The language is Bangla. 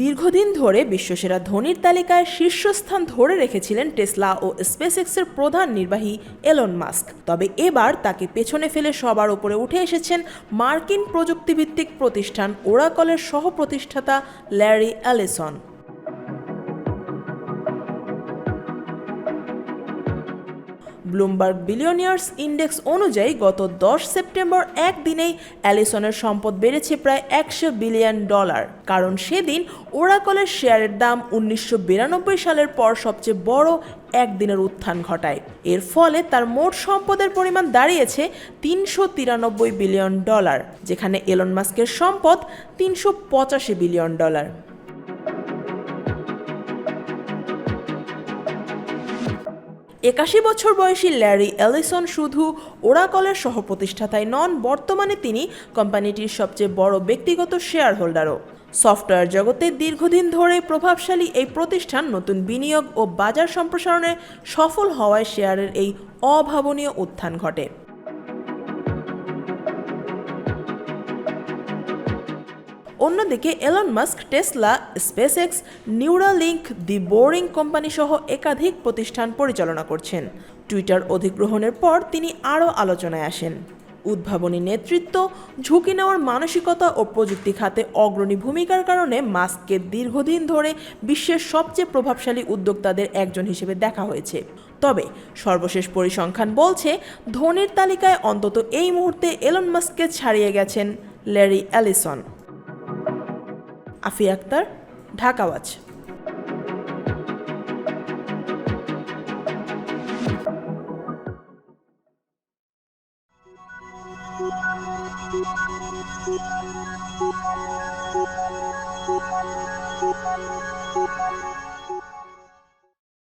দীর্ঘদিন ধরে বিশ্বসেরা ধনির তালিকায় শীর্ষস্থান ধরে রেখেছিলেন টেসলা ও স্পেসএক্সের প্রধান নির্বাহী এলন মাস্ক। তবে এবার তাকে পেছনে ফেলে সবার ওপরে উঠে এসেছেন মার্কিন প্রযুক্তিভিত্তিক প্রতিষ্ঠান ওরাকলের সহ প্রতিষ্ঠাতা Larry Ellison. Bloomberg billionaires index অনুযায়ী গত দশ সেপ্টেম্বর একদিনেই অ্যালিসনের সম্পদ বেড়েছে প্রায় একশো বিলিয়ন ডলার। কারণ সেদিন ওরাকলের শেয়ারের দাম উনিশশো বিরানব্বই সালের পর সবচেয়ে বড় একদিনের উত্থান ঘটায়। এর ফলে তার মোট সম্পদের পরিমাণ দাঁড়িয়েছে তিনশো তিরানব্বই বিলিয়ন ডলার, যেখানে এলন মাস্কের সম্পদ তিনশো পঁচাশি বিলিয়ন ডলার। একাশি বছর বয়সী ল্যারি এলিসন শুধু ওরাকলের সহপ্রতিষ্ঠাতাই নন, বর্তমানে তিনি কোম্পানিটির সবচেয়ে বড় ব্যক্তিগত শেয়ার হোল্ডারও সফটওয়্যার জগতে দীর্ঘদিন ধরে প্রভাবশালী এই প্রতিষ্ঠান নতুন বিনিয়োগ ও বাজার সম্প্রসারণে সফল হওয়ায় শেয়ারের এই অভাবনীয় উত্থান ঘটে। অন্যদিকে Elon Musk Tesla SpaceX Neuralink the boring company সহ একাধিক প্রতিষ্ঠান পরিচালনা করছেন। টুইটার অধিগ্রহণের পর তিনি আরও আলোচনায় আসেন। উদ্ভাবনী নেতৃত্ব, ঝুঁকি নেওয়ার মানসিকতা ও প্রযুক্তি খাতে অগ্রণী ভূমিকার কারণে মাস্ককে দীর্ঘদিন ধরে বিশ্বের সবচেয়ে প্রভাবশালী উদ্যোক্তাদের একজন হিসেবে দেখা হয়েছে। তবে সর্বশেষ পরিসংখ্যান বলছে, ধনির তালিকায় অন্তত এই মুহূর্তে এলন মাস্ককে ছাড়িয়ে গেছেন Larry Ellison Afi Akter Dhaka watch